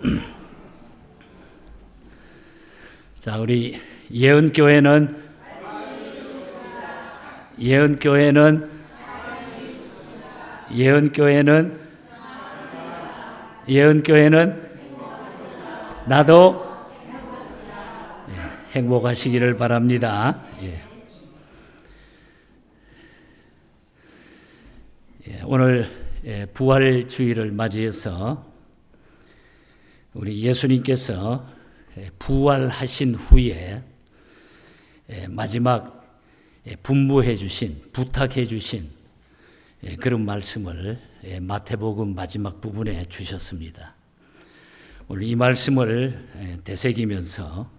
자, 우리 예언교회는 예언교회는 예언교회는 예언교회는 나도 예, 행복하시기를 바랍니다. 예. 예, 오늘 예, 부활 주일을 맞이해서 우리 예수님께서 예, 부활하신 후에 예, 마지막 예, 분부해 주신 부탁해 주신 예, 그런 말씀을 예, 마태복음 마지막 부분에 주셨습니다. 오늘 이 말씀을 예, 되새기면서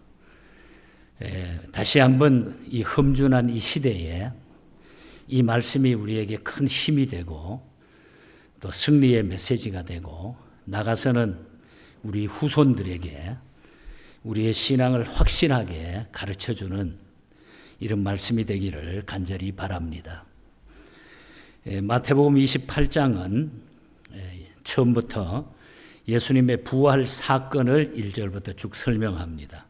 예, 다시 한번 이 험준한 이 시대에 이 말씀이 우리에게 큰 힘이 되고 또 승리의 메시지가 되고 나가서는 우리 후손들에게 우리의 신앙을 확실하게 가르쳐 주는 이런 말씀이 되기를 간절히 바랍니다. 예, 마태복음 28장은 예, 처음부터 예수님의 부활 사건을 1절부터 쭉 설명합니다.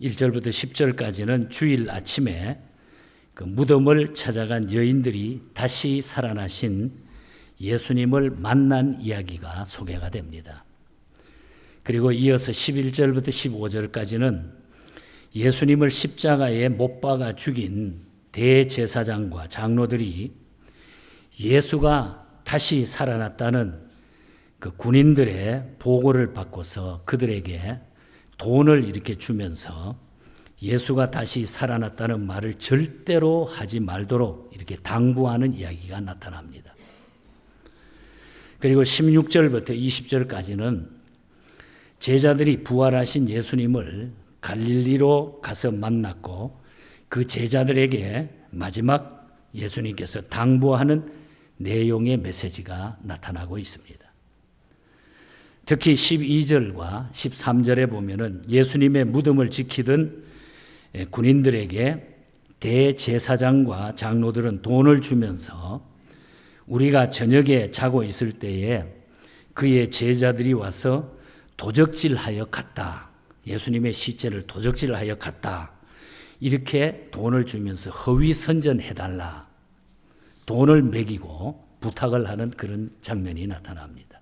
1절부터 10절까지는 주일 아침에 그 무덤을 찾아간 여인들이 다시 살아나신 예수님을 만난 이야기가 소개가 됩니다. 그리고 이어서 11절부터 15절까지는 예수님을 십자가에 못 박아 죽인 대제사장과 장로들이 예수가 다시 살아났다는 그 군인들의 보고를 받고서 그들에게 돈을 이렇게 주면서 예수가 다시 살아났다는 말을 절대로 하지 말도록 이렇게 당부하는 이야기가 나타납니다. 그리고 16절부터 20절까지는 제자들이 부활하신 예수님을 갈릴리로 가서 만났고 그 제자들에게 마지막 예수님께서 당부하는 내용의 메시지가 나타나고 있습니다. 특히 12절과 13절에 보면은 예수님의 무덤을 지키던 군인들에게 대제사장과 장로들은 돈을 주면서 우리가 저녁에 자고 있을 때에 그의 제자들이 와서 도적질하여 갔다. 예수님의 시체를 도적질하여 갔다. 이렇게 돈을 주면서 허위 선전해달라. 돈을 매기고 부탁을 하는 그런 장면이 나타납니다.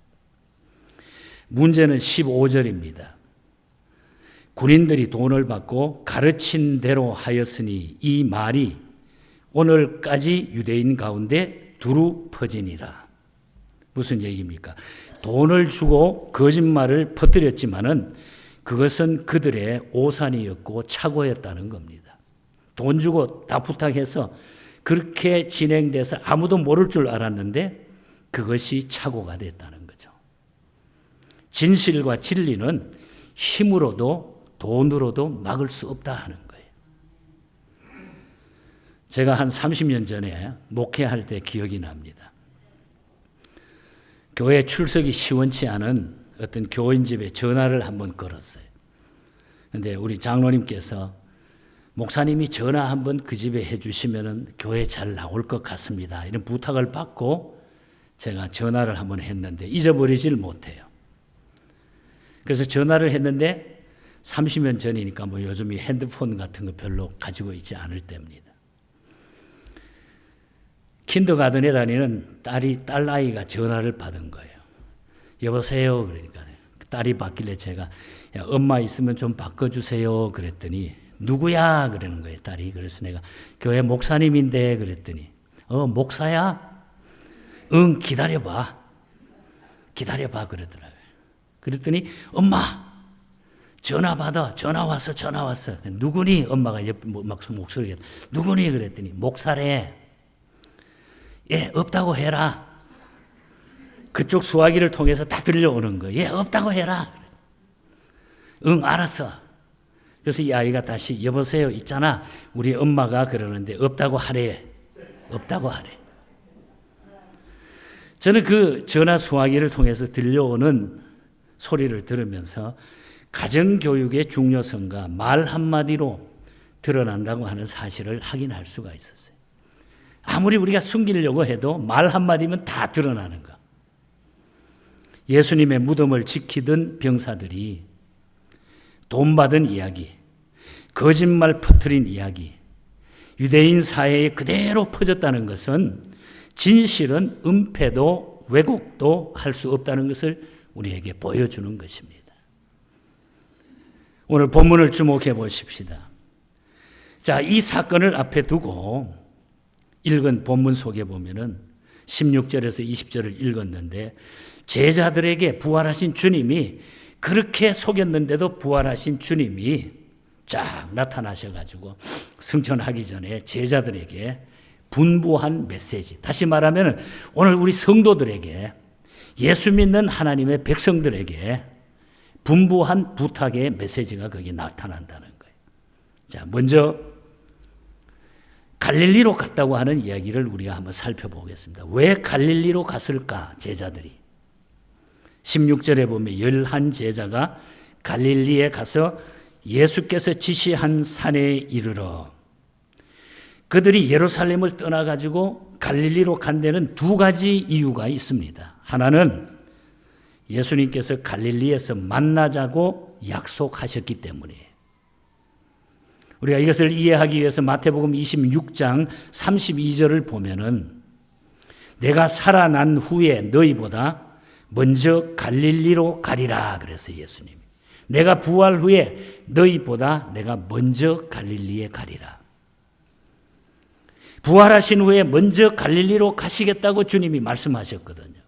문제는 15절입니다. 군인들이 돈을 받고 가르친 대로 하였으니 이 말이 오늘까지 유대인 가운데 두루 퍼지니라. 무슨 얘기입니까? 돈을 주고 거짓말을 퍼뜨렸지만은 그것은 그들의 오산이었고 착오였다는 겁니다. 돈 주고 다 부탁해서 그렇게 진행돼서 아무도 모를 줄 알았는데 그것이 착오가 됐다는 거죠. 진실과 진리는 힘으로도 돈으로도 막을 수 없다 하는 거예요. 제가 한 30년 전에 목회할 때 기억이 납니다. 교회 출석이 시원치 않은 어떤 교인 집에 전화를 한번 걸었어요. 근데 우리 장로님께서 목사님이 전화 한번 그 집에 해주시면 교회 잘 나올 것 같습니다. 이런 부탁을 받고 제가 전화를 한번 했는데 잊어버리질 못해요. 그래서 전화를 했는데 30년 전이니까 뭐 요즘 이 핸드폰 같은 거 별로 가지고 있지 않을 때입니다. 킨더가든에 다니는 딸이 딸 아이가 전화를 받은 거예요. 여보세요? 그러니까 딸이 받길래 제가 야, 엄마 있으면 좀 바꿔주세요. 그랬더니 누구야? 그러는 거예요 딸이. 그래서 내가 교회 목사님인데. 그랬더니 어 목사야? 응 기다려봐. 기다려봐. 그러더라고요. 그랬더니 엄마 전화 받아. 전화 왔어 전화 왔어. 누구니? 엄마가 옆 목소리가 누구니? 그랬더니 목사래 예, 없다고 해라. 그쪽 수화기를 통해서 다 들려오는 거예요. 예, 없다고 해라. 응, 알았어. 그래서 이 아이가 다시 여보세요 있잖아. 우리 엄마가 그러는데 없다고 하래. 없다고 하래. 저는 그 전화 수화기를 통해서 들려오는 소리를 들으면서 가정교육의 중요성과 말 한마디로 드러난다고 하는 사실을 확인할 수가 있었어요. 아무리 우리가 숨기려고 해도 말 한마디면 다 드러나는 거. 예수님의 무덤을 지키던 병사들이 돈 받은 이야기, 거짓말 퍼뜨린 이야기, 유대인 사회에 그대로 퍼졌다는 것은 진실은 은폐도 왜곡도 할 수 없다는 것을 우리에게 보여주는 것입니다. 오늘 본문을 주목해 보십시다. 자, 이 사건을 앞에 두고 읽은 본문 속에 보면은 16절에서 20절을 읽었는데 제자들에게 부활하신 주님이 그렇게 속였는데도 부활하신 주님이 쫙 나타나셔가지고 승천하기 전에 제자들에게 분부한 메시지. 다시 말하면 오늘 우리 성도들에게 예수 믿는 하나님의 백성들에게 분부한 부탁의 메시지가 거기에 나타난다는 거예요. 자, 먼저 갈릴리로 갔다고 하는 이야기를 우리가 한번 살펴보겠습니다. 왜 갈릴리로 갔을까, 제자들이? 16절에 보면 열한 제자가 갈릴리에 가서 예수께서 지시한 산에 이르러 그들이 예루살렘을 떠나가지고 갈릴리로 간 데는 두 가지 이유가 있습니다. 하나는 예수님께서 갈릴리에서 만나자고 약속하셨기 때문이에요. 우리가 이것을 이해하기 위해서 마태복음 26장 32절을 보면은 내가 살아난 후에 너희보다 먼저 갈릴리로 가리라 그래서 예수님이 내가 부활 후에 너희보다 내가 먼저 갈릴리에 가리라. 부활하신 후에 먼저 갈릴리로 가시겠다고 주님이 말씀하셨거든요.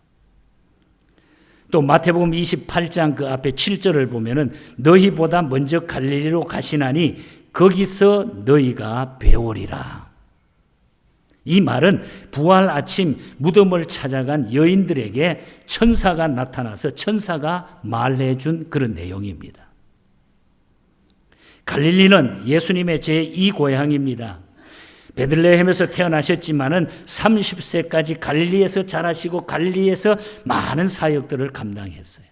또 마태복음 28장 그 앞에 7절을 보면은 너희보다 먼저 갈릴리로 가시나니 거기서 너희가 배우리라. 이 말은 부활 아침 무덤을 찾아간 여인들에게 천사가 나타나서 천사가 말해 준 그런 내용입니다. 갈릴리는 예수님의 제2 고향입니다. 베들레헴에서 태어나셨지만은 30세까지 갈릴리에서 자라시고 갈릴리에서 많은 사역들을 감당했어요.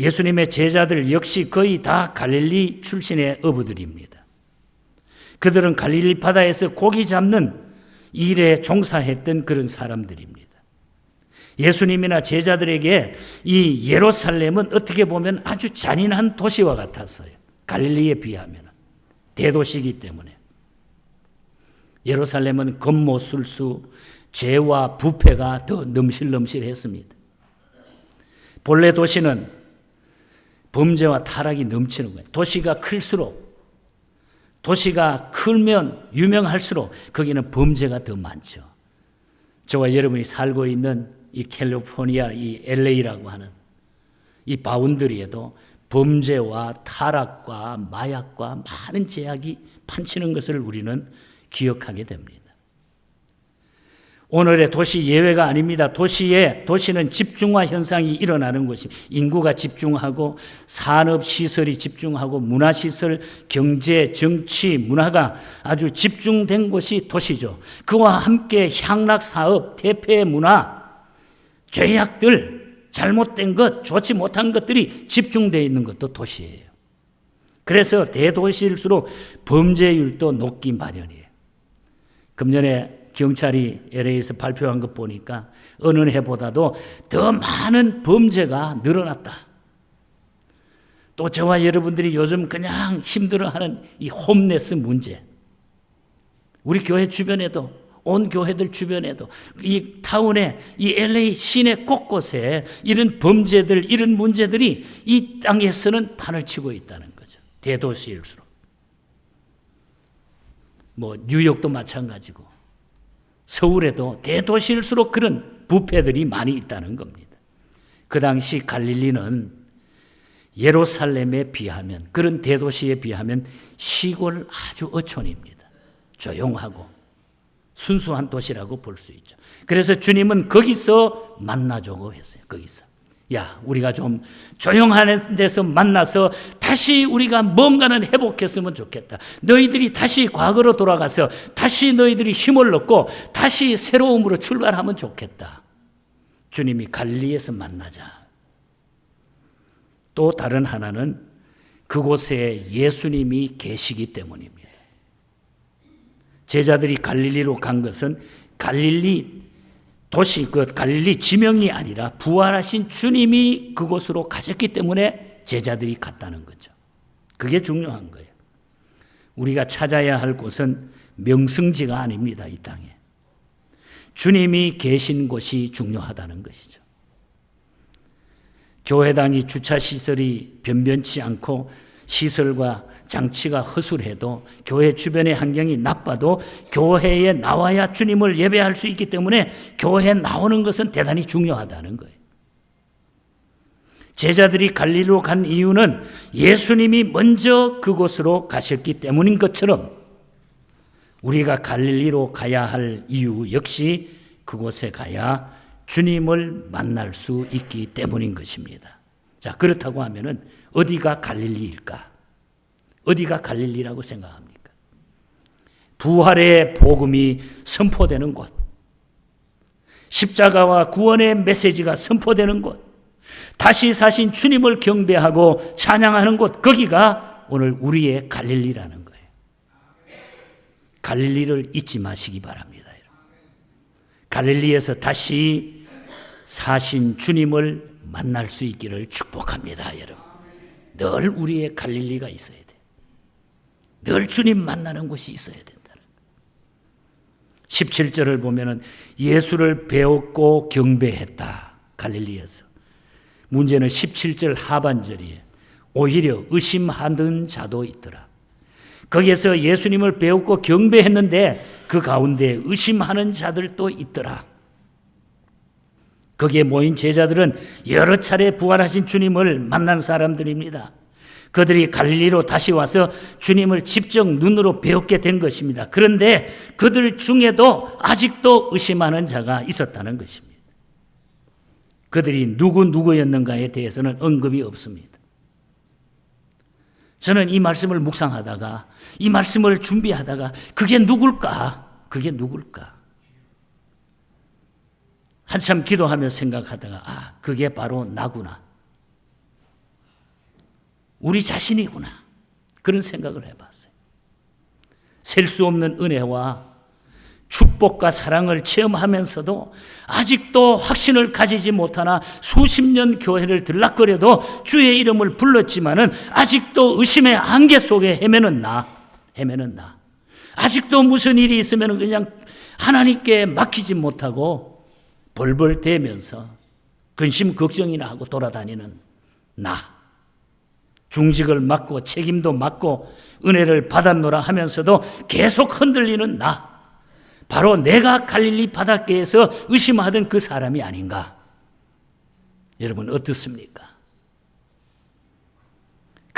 예수님의 제자들 역시 거의 다 갈릴리 출신의 어부들입니다. 그들은 갈릴리 바다에서 고기 잡는 일에 종사했던 그런 사람들입니다. 예수님이나 제자들에게 이 예루살렘은 어떻게 보면 아주 잔인한 도시와 같았어요. 갈릴리에 비하면 대도시이기 때문에 예루살렘은 검모술수, 죄와 부패가 더 넘실넘실했습니다. 본래 도시는 범죄와 타락이 넘치는 거예요. 도시가 클수록 도시가 크면 유명할수록 거기는 범죄가 더 많죠. 저와 여러분이 살고 있는 이 캘리포니아, 이 LA라고 하는 이 바운드리에도 범죄와 타락과 마약과 많은 제약이 판치는 것을 우리는 기억하게 됩니다. 오늘의 도시 예외가 아닙니다. 도시에 도시는 집중화 현상이 일어나는 곳이 인구가 집중하고 산업 시설이 집중하고 문화 시설, 경제, 정치, 문화가 아주 집중된 곳이 도시죠. 그와 함께 향락 사업, 대패 문화, 죄악들, 잘못된 것, 좋지 못한 것들이 집중되어 있는 것도 도시예요. 그래서 대도시일수록 범죄율도 높기 마련이에요. 금년에 경찰이 LA에서 발표한 것 보니까 어느 해보다도 더 많은 범죄가 늘어났다. 또 저와 여러분들이 요즘 그냥 힘들어하는 이 홈레스 문제. 우리 교회 주변에도 온 교회들 주변에도 이 타운에 이 LA 시내 곳곳에 이런 범죄들 이런 문제들이 이 땅에서는 판을 치고 있다는 거죠. 대도시일수록. 뭐 뉴욕도 마찬가지고 서울에도 대도시일수록 그런 부패들이 많이 있다는 겁니다. 그 당시 갈릴리는 예루살렘에 비하면 그런 대도시에 비하면 시골 아주 어촌입니다. 조용하고 순수한 도시라고 볼 수 있죠. 그래서 주님은 거기서 만나자고 했어요. 거기서. 야, 우리가 좀 조용한 데서 만나서 다시 우리가 뭔가는 회복했으면 좋겠다. 너희들이 다시 과거로 돌아가서 다시 너희들이 힘을 얻고 다시 새로움으로 출발하면 좋겠다. 주님이 갈리에서 만나자. 또 다른 하나는 그곳에 예수님이 계시기 때문입니다. 제자들이 갈릴리로 간 것은 갈릴리 도시 그 갈릴리 지명이 아니라 부활하신 주님이 그곳으로 가셨기 때문에 제자들이 갔다는 거죠. 그게 중요한 거예요. 우리가 찾아야 할 곳은 명승지가 아닙니다. 이 땅에. 주님이 계신 곳이 중요하다는 것이죠. 교회당이 주차 시설이 변변치 않고 시설과 장치가 허술해도 교회 주변의 환경이 나빠도 교회에 나와야 주님을 예배할 수 있기 때문에 교회에 나오는 것은 대단히 중요하다는 거예요. 제자들이 갈릴리로 간 이유는 예수님이 먼저 그곳으로 가셨기 때문인 것처럼 우리가 갈릴리로 가야 할 이유 역시 그곳에 가야 주님을 만날 수 있기 때문인 것입니다. 자, 그렇다고 하면은 어디가 갈릴리일까? 어디가 갈릴리라고 생각합니까? 부활의 복음이 선포되는 곳. 십자가와 구원의 메시지가 선포되는 곳. 다시 사신 주님을 경배하고 찬양하는 곳. 거기가 오늘 우리의 갈릴리라는 거예요. 갈릴리를 잊지 마시기 바랍니다. 갈릴리에서 다시 사신 주님을 만날 수 있기를 축복합니다, 여러분. 늘 우리의 갈릴리가 있어야 돼. 늘 주님 만나는 곳이 있어야 된다는 17절을 보면은 예수를 배웠고 경배했다. 갈릴리에서. 문제는 17절 하반절이에요. 오히려 의심하는 자도 있더라. 거기에서 예수님을 배웠고 경배했는데 그 가운데 의심하는 자들도 있더라. 거기에 모인 제자들은 여러 차례 부활하신 주님을 만난 사람들입니다. 그들이 갈리로 다시 와서 주님을 직접 눈으로 배웠게 된 것입니다. 그런데 그들 중에도 아직도 의심하는 자가 있었다는 것입니다. 그들이 누구 누구였는가에 대해서는 언급이 없습니다. 저는 이 말씀을 묵상하다가 이 말씀을 준비하다가 그게 누굴까? 그게 누굴까? 한참 기도하며 생각하다가 아, 그게 바로 나구나. 우리 자신이구나. 그런 생각을 해봤어요. 셀 수 없는 은혜와 축복과 사랑을 체험하면서도 아직도 확신을 가지지 못하나 수십 년 교회를 들락거려도 주의 이름을 불렀지만은 아직도 의심의 안개 속에 헤매는 나, 헤매는 나. 아직도 무슨 일이 있으면 그냥 하나님께 맡기지 못하고 벌벌 대면서 근심 걱정이나 하고 돌아다니는 나. 중직을 맡고 책임도 맡고 은혜를 받았노라 하면서도 계속 흔들리는 나. 바로 내가 갈릴리 바닷가에서 의심하던 그 사람이 아닌가? 여러분 어떻습니까?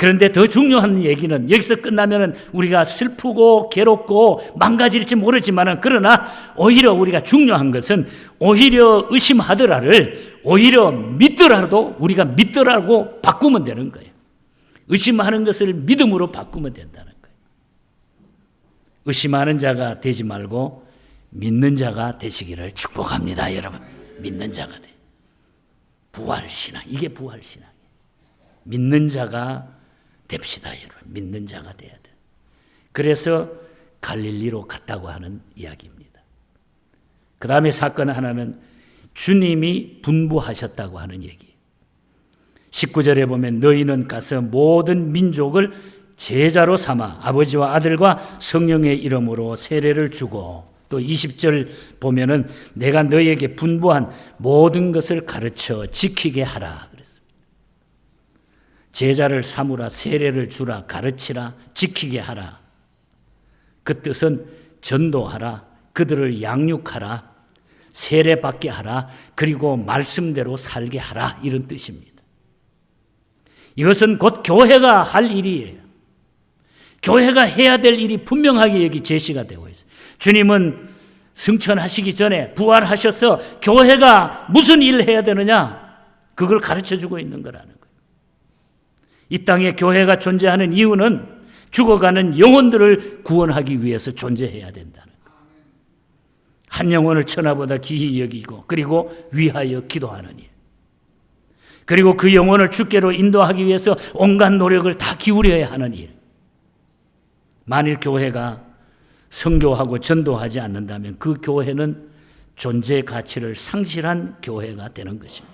그런데 더 중요한 얘기는 여기서 끝나면 우리가 슬프고 괴롭고 망가질지 모르지만 그러나 오히려 우리가 중요한 것은 오히려 의심하더라를 오히려 믿더라도 우리가 믿더라고 바꾸면 되는 거예요. 의심하는 것을 믿음으로 바꾸면 된다는 거예요. 의심하는 자가 되지 말고 믿는 자가 되시기를 축복합니다, 여러분. 믿는 자가 돼. 부활 신앙 이게 부활 신앙이에요. 믿는 자가 됩시다, 여러분. 믿는 자가 돼야 돼. 그래서 갈릴리로 갔다고 하는 이야기입니다. 그 다음에 사건 하나는 주님이 분부하셨다고 하는 얘기. 19절에 보면 너희는 가서 모든 민족을 제자로 삼아 아버지와 아들과 성령의 이름으로 세례를 주고 또 20절 보면은 내가 너희에게 분부한 모든 것을 가르쳐 지키게 하라 그랬습니다. 제자를 삼으라 세례를 주라 가르치라 지키게 하라. 그 뜻은 전도하라 그들을 양육하라 세례 받게 하라 그리고 말씀대로 살게 하라 이런 뜻입니다. 이것은 곧 교회가 할 일이에요. 교회가 해야 될 일이 분명하게 여기 제시가 되고 있어요. 주님은 승천하시기 전에 부활하셔서 교회가 무슨 일을 해야 되느냐? 그걸 가르쳐 주고 있는 거라는 거예요. 이 땅에 교회가 존재하는 이유는 죽어가는 영혼들을 구원하기 위해서 존재해야 된다는 거예요. 한 영혼을 천하보다 귀히 여기고 그리고 위하여 기도하는 일. 그리고 그 영혼을 주께로 인도하기 위해서 온갖 노력을 다 기울여야 하는 일. 만일 교회가 성교하고 전도하지 않는다면 그 교회는 존재 가치를 상실한 교회가 되는 것입니다.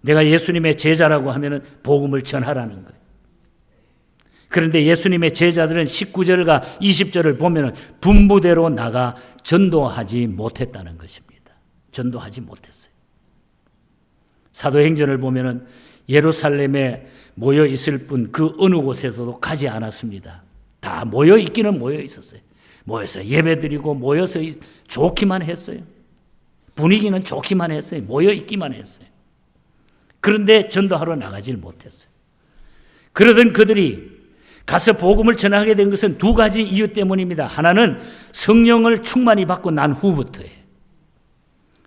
내가 예수님의 제자라고 하면은 복음을 전하라는 거예요. 그런데 예수님의 제자들은 19절과 20절을 보면은 분부대로 나가 전도하지 못했다는 것입니다. 전도하지 못했어요. 사도행전을 보면은 예루살렘에 모여 있을 뿐 그 어느 곳에서도 가지 않았습니다. 다 모여 있기는 모여 있었어요. 모여서 예배 드리고 모여서 좋기만 했어요. 분위기는 좋기만 했어요. 모여 있기만 했어요. 그런데 전도하러 나가질 못했어요. 그러던 그들이 가서 복음을 전하게 된 것은 두 가지 이유 때문입니다. 하나는 성령을 충만히 받고 난 후부터예요.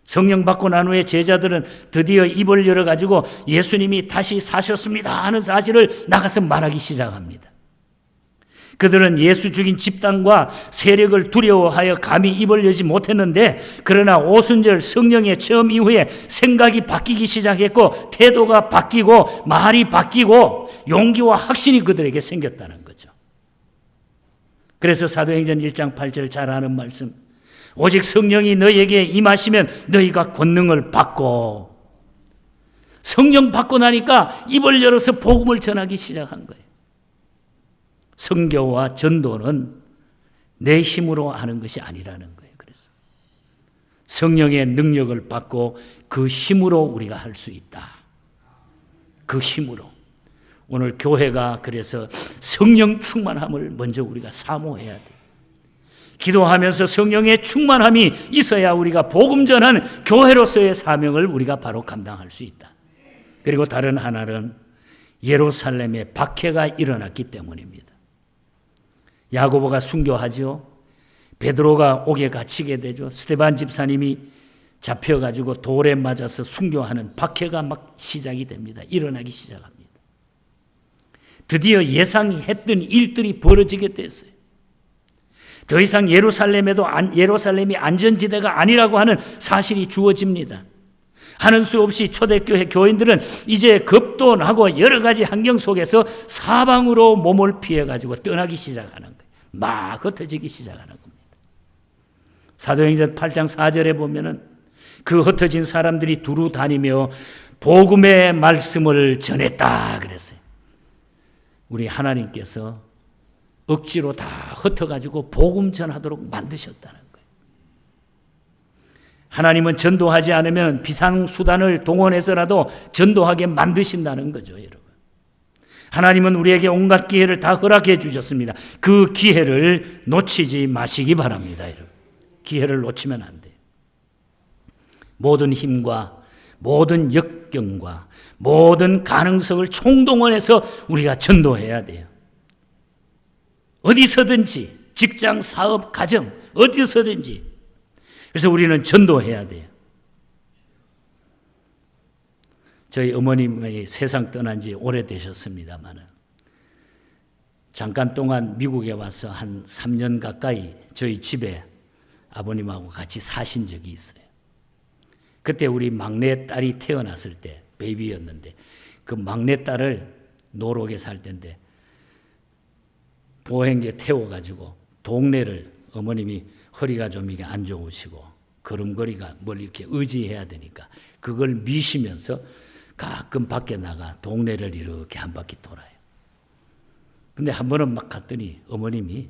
성령 받고 난 후에 제자들은 드디어 입을 열어가지고 예수님이 다시 사셨습니다 하는 사실을 나가서 말하기 시작합니다. 그들은 예수 죽인 집단과 세력을 두려워하여 감히 입을 열지 못했는데 그러나 오순절 성령의 체험 이후에 생각이 바뀌기 시작했고 태도가 바뀌고 말이 바뀌고 용기와 확신이 그들에게 생겼다는 거죠. 그래서 사도행전 1장 8절 잘 아는 말씀 오직 성령이 너에게 임하시면 너희가 권능을 받고 성령 받고 나니까 입을 열어서 복음을 전하기 시작한 거예요. 성교와 전도는 내 힘으로 하는 것이 아니라는 거예요. 그래서 성령의 능력을 받고 그 힘으로 우리가 할 수 있다. 그 힘으로 오늘 교회가 그래서 성령 충만함을 먼저 우리가 사모해야 돼. 기도하면서 성령의 충만함이 있어야 우리가 복음 전하는 교회로서의 사명을 우리가 바로 감당할 수 있다. 그리고 다른 하나는 예루살렘에 박해가 일어났기 때문입니다. 야고보가 순교하죠. 베드로가 옥에 갇히게 되죠. 스테반 집사님이 잡혀가지고 돌에 맞아서 순교하는 박해가 막 시작이 됩니다. 일어나기 시작합니다. 드디어 예상했던 일들이 벌어지게 됐어요. 더 이상 예루살렘에도 예루살렘이 안전지대가 아니라고 하는 사실이 주어집니다. 하는 수 없이 초대교회 교인들은 이제 급돈하고 여러 가지 환경 속에서 사방으로 몸을 피해 가지고 떠나기 시작하는 거예요. 막 흩어지기 시작하는 겁니다. 사도행전 8장 4절에 보면은 그 흩어진 사람들이 두루 다니며 복음의 말씀을 전했다 그랬어요. 우리 하나님께서 억지로 다 흩어가지고 복음 전하도록 만드셨다는 거예요. 하나님은 전도하지 않으면 비상수단을 동원해서라도 전도하게 만드신다는 거죠, 여러분. 하나님은 우리에게 온갖 기회를 다 허락해 주셨습니다. 그 기회를 놓치지 마시기 바랍니다, 여러분. 기회를 놓치면 안 돼요. 모든 힘과 모든 역경과 모든 가능성을 총동원해서 우리가 전도해야 돼요. 어디서든지 직장, 사업, 가정 어디서든지 그래서 우리는 전도해야 돼요. 저희 어머님이 세상 떠난 지 오래되셨습니다만 잠깐 동안 미국에 와서 한 3년 가까이 저희 집에 아버님하고 같이 사신 적이 있어요. 그때 우리 막내 딸이 태어났을 때 베이비였는데 그 막내 딸을 노록에 살 때인데 보행기에 태워가지고 동네를 어머님이 허리가 좀 이게 안 좋으시고 걸음걸이가 뭘 이렇게 의지해야 되니까 그걸 미시면서 가끔 밖에 나가 동네를 이렇게 한 바퀴 돌아요. 근데 한 번은 막 갔더니 어머님이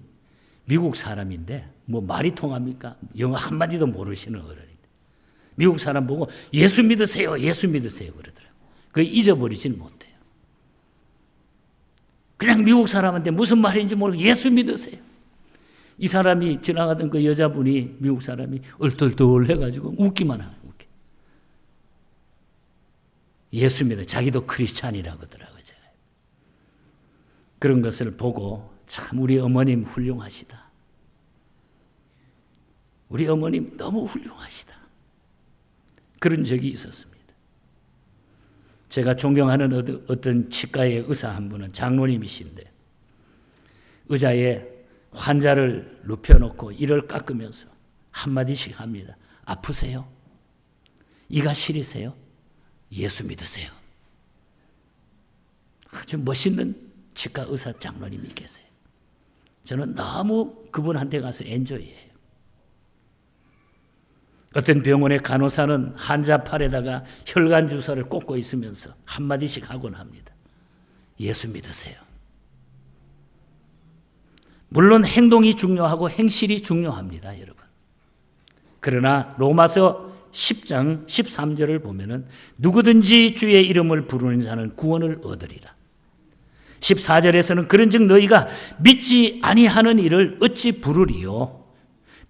미국 사람인데 뭐 말이 통합니까? 영어 한마디도 모르시는 어른인데 미국 사람 보고 예수 믿으세요, 예수 믿으세요 그러더라고요. 그 잊어버리지는 못해요. 그냥 미국 사람한테 무슨 말인지 모르고 예수 믿으세요. 이 사람이 지나가던 그 여자분이 미국 사람이 얼떨떨 해가지고 웃기만 하요. 웃기. 예수 믿어. 자기도 크리스찬이라고 하더라고요. 그런 것을 보고 참 우리 어머님 훌륭하시다. 우리 어머님 너무 훌륭하시다. 그런 적이 있었습니다. 제가 존경하는 어떤 치과의 의사 한 분은 장로님이신데 의자에 환자를 눕혀놓고 이를 깎으면서 한마디씩 합니다. 아프세요? 이가 시리세요? 예수 믿으세요. 아주 멋있는 치과 의사 장로님이 계세요. 저는 너무 그분한테 가서 엔조이해요. 어떤 병원의 간호사는 환자 팔에다가 혈관 주사를 꽂고 있으면서 한마디씩 하곤 합니다. 예수 믿으세요. 물론 행동이 중요하고 행실이 중요합니다, 여러분. 그러나 로마서 10장 13절을 보면은 누구든지 주의 이름을 부르는 자는 구원을 얻으리라. 14절에서는 그런즉 너희가 믿지 아니하는 일을 어찌 부르리요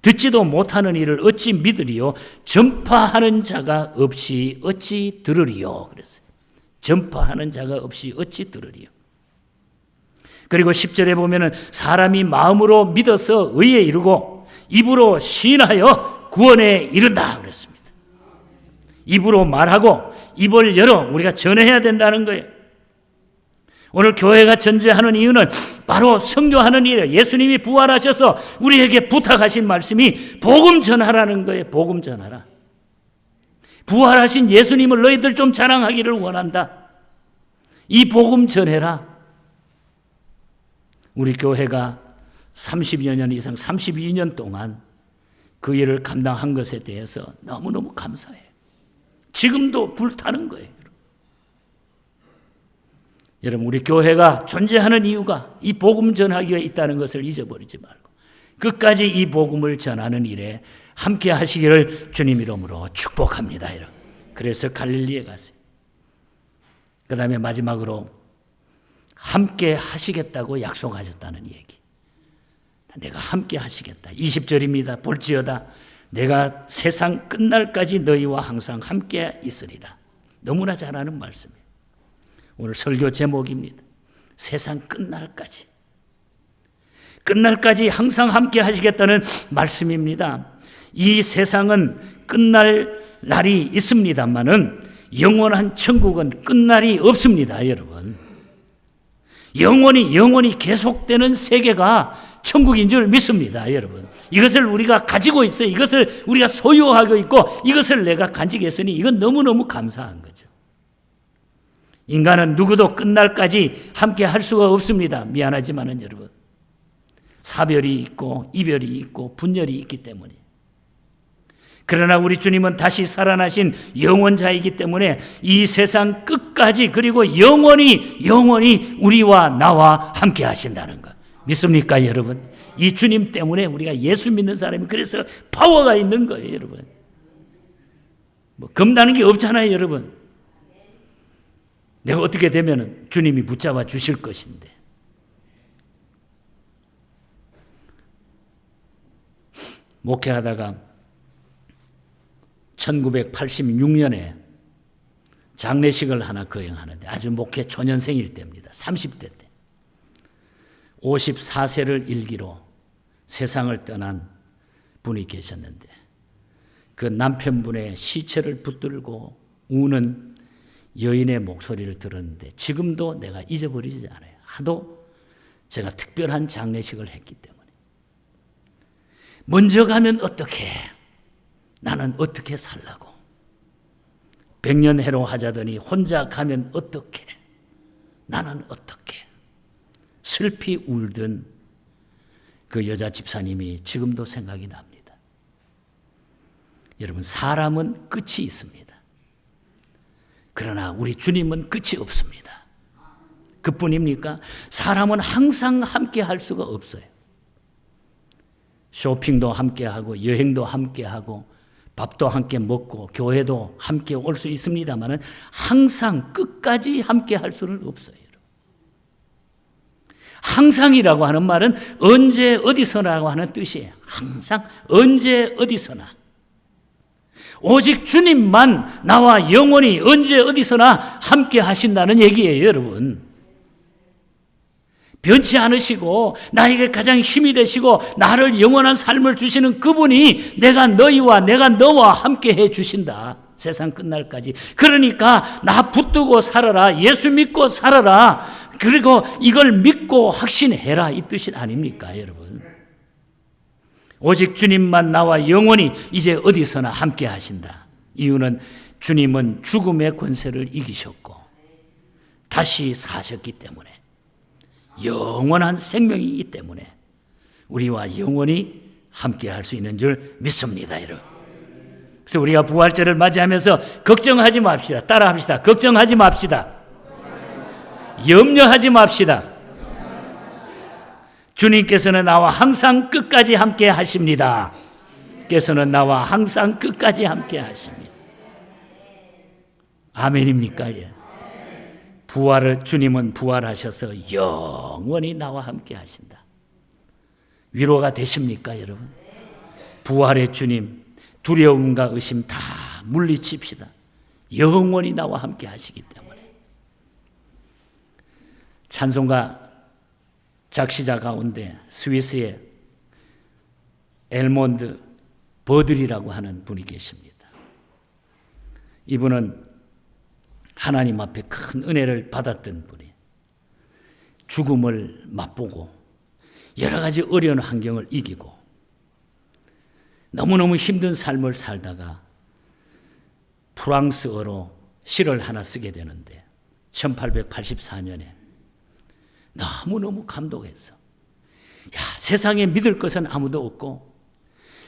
듣지도 못하는 일을 어찌 믿으리요 전파하는 자가 없이 어찌 들으리요 그랬어요. 전파하는 자가 없이 어찌 들으리요. 그리고 10절에 보면은 사람이 마음으로 믿어서 의에 이르고 입으로 시인하여 구원에 이른다 그랬습니다. 입으로 말하고 입을 열어 우리가 전해야 된다는 거예요. 오늘 교회가 전제하는 이유는 바로 성교하는 일에 예수님이 부활하셔서 우리에게 부탁하신 말씀이 복음 전하라는 거예요. 복음 전하라. 부활하신 예수님을 너희들 좀 자랑하기를 원한다. 이 복음 전해라. 우리 교회가 30여 년 이상, 32년 동안 그 일을 감당한 것에 대해서 너무너무 감사해요. 지금도 불타는 거예요. 여러분, 우리 교회가 존재하는 이유가 이 복음 전하기에 있다는 것을 잊어버리지 말고 끝까지 이 복음을 전하는 일에 함께 하시기를 주님 이름으로 축복합니다. 그래서 갈릴리에 가세요. 그 다음에 마지막으로 함께 하시겠다고 약속하셨다는 얘기. 내가 함께 하시겠다. 20절입니다. 볼지어다. 내가 세상 끝날까지 너희와 항상 함께 있으리라. 너무나 잘하는 말씀이에요. 오늘 설교 제목입니다. 세상 끝날까지. 끝날까지 항상 함께 하시겠다는 말씀입니다. 이 세상은 끝날 날이 있습니다만은 영원한 천국은 끝날이 없습니다, 여러분. 영원히 영원히 계속되는 세계가 천국인 줄 믿습니다, 여러분. 이것을 우리가 가지고 있어요. 이것을 우리가 소유하고 있고 이것을 내가 간직했으니 이건 너무너무 감사한 거죠. 인간은 누구도 끝날까지 함께 할 수가 없습니다. 미안하지만은 여러분. 사별이 있고 이별이 있고 분열이 있기 때문에. 그러나 우리 주님은 다시 살아나신 영원자이기 때문에 이 세상 끝까지 그리고 영원히 영원히 우리와 나와 함께 하신다는 것. 믿습니까, 여러분? 이 주님 때문에 우리가 예수 믿는 사람이 그래서 파워가 있는 거예요, 여러분. 뭐 겁나는 게 없잖아요, 여러분. 내가 어떻게 되면 주님이 붙잡아 주실 것인데. 목회하다가 1986년에 장례식을 하나 거행하는데 아주 목회 초년생일 때입니다. 30대 때. 54세를 일기로 세상을 떠난 분이 계셨는데 그 남편분의 시체를 붙들고 우는 여인의 목소리를 들었는데 지금도 내가 잊어버리지 않아요. 하도 제가 특별한 장례식을 했기 때문에. 먼저 가면 어떻게? 나는 어떻게 살라고? 백년 해로 하자더니 혼자 가면 어떻게? 나는 어떻게? 슬피 울던 그 여자 집사님이 지금도 생각이 납니다. 여러분, 사람은 끝이 있습니다. 그러나 우리 주님은 끝이 없습니다. 그뿐입니까? 사람은 항상 함께 할 수가 없어요. 쇼핑도 함께 하고, 여행도 함께 하고, 밥도 함께 먹고, 교회도 함께 올 수 있습니다만은 항상 끝까지 함께 할 수는 없어요. 항상이라고 하는 말은 언제 어디서라고 하는 뜻이에요. 항상 언제 어디서나. 오직 주님만 나와 영원히 언제 어디서나 함께 하신다는 얘기예요, 여러분. 변치 않으시고 나에게 가장 힘이 되시고 나를 영원한 삶을 주시는 그분이 내가 너희와 내가 너와 함께 해 주신다. 세상 끝날까지. 그러니까 나 붙들고 살아라. 예수 믿고 살아라. 그리고 이걸 믿고 확신해라. 이 뜻이 아닙니까, 여러분? 오직 주님만 나와 영원히 이제 어디서나 함께 하신다. 이유는 주님은 죽음의 권세를 이기셨고 다시 사셨기 때문에 영원한 생명이기 때문에 우리와 영원히 함께 할 수 있는 줄 믿습니다, 여러분. 그래서 우리가 부활절을 맞이하면서 걱정하지 맙시다. 따라 합시다. 걱정하지 맙시다. 염려하지 맙시다. 주님께서는 나와 항상 끝까지 함께 하십니다. 께서는 나와 항상 끝까지 함께 하십니다. 아멘입니까? 예. 부활을 주님은 부활하셔서 영원히 나와 함께 하신다. 위로가 되십니까, 여러분? 부활의 주님 두려움과 의심 다 물리칩시다. 영원히 나와 함께 하시기 때문에. 찬송가 작시자 가운데 스위스의 엘몬드 버들이라고 하는 분이 계십니다. 이분은 하나님 앞에 큰 은혜를 받았던 분이 죽음을 맛보고 여러 가지 어려운 환경을 이기고 너무너무 힘든 삶을 살다가 프랑스어로 시를 하나 쓰게 되는데 1884년에 너무너무 감동했어. 야, 세상에 믿을 것은 아무도 없고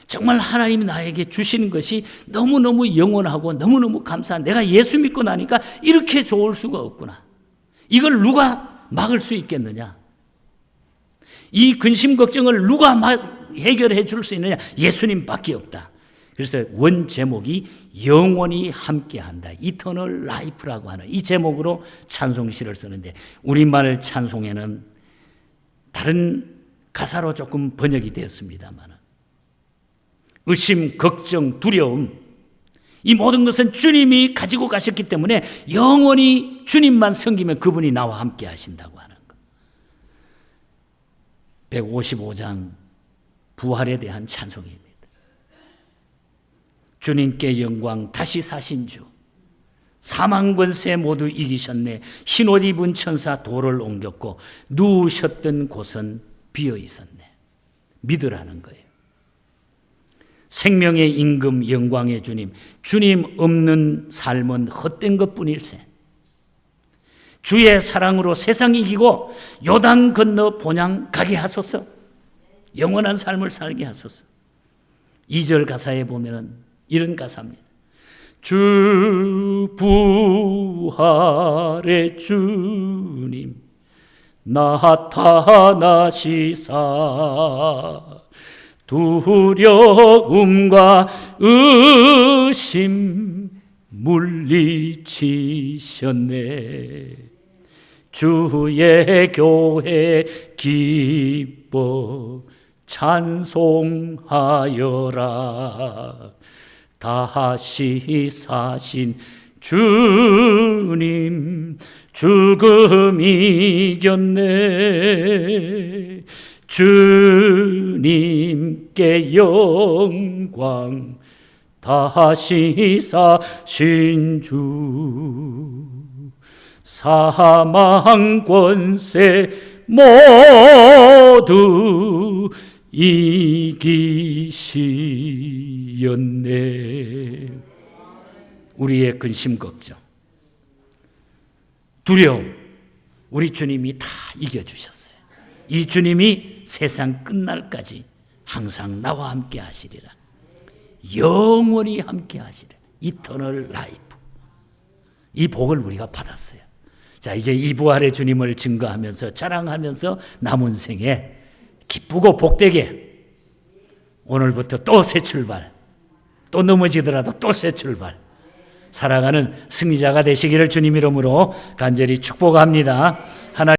정말 하나님이 나에게 주시는 것이 너무너무 영원하고 너무너무 감사한 내가 예수 믿고 나니까 이렇게 좋을 수가 없구나. 이걸 누가 막을 수 있겠느냐? 이 근심 걱정을 누가 막 해결해 줄 수 있느냐? 예수님밖에 없다. 그래서 원 제목이 영원히 함께한다. 이터널 라이프라고 하는 이 제목으로 찬송시를 쓰는데 우리말 찬송에는 다른 가사로 조금 번역이 되었습니다만 의심, 걱정, 두려움 이 모든 것은 주님이 가지고 가셨기 때문에 영원히 주님만 섬기면 그분이 나와 함께 하신다고 하는 것. 155장 부활에 대한 찬송입니다. 주님께 영광 다시 사신 주. 사망 권세 모두 이기셨네. 흰옷 입은 천사 돌을 옮겼고 누우셨던 곳은 비어 있었네. 믿으라는 거예요. 생명의 임금 영광의 주님. 주님 없는 삶은 헛된 것뿐일세. 주의 사랑으로 세상 이기고 요단 건너 본향 가게 하소서. 영원한 삶을 살게 하소서. 2절 가사에 보면은 이런 가사입니다. 주 부활의 주님 나타나시사 두려움과 의심 물리치셨네 주의 교회 기뻐 찬송하여라 다시 사신 주님 죽음 이겼네. 주님께 영광 다시 사신 주. 사망 권세 모두 이기시였네. 우리의 근심 걱정, 두려움, 우리 주님이 다 이겨주셨어요. 이 주님이 세상 끝날까지 항상 나와 함께 하시리라. 영원히 함께 하시리라. 이터널 라이프. 이 복을 우리가 받았어요. 자, 이제 이 부활의 주님을 증거하면서 자랑하면서 남은 생에 기쁘고 복되게 오늘부터 또 새 출발. 또 넘어지더라도 또 새 출발. 살아가는 승리자가 되시기를 주님 이름으로 간절히 축복합니다. 하나님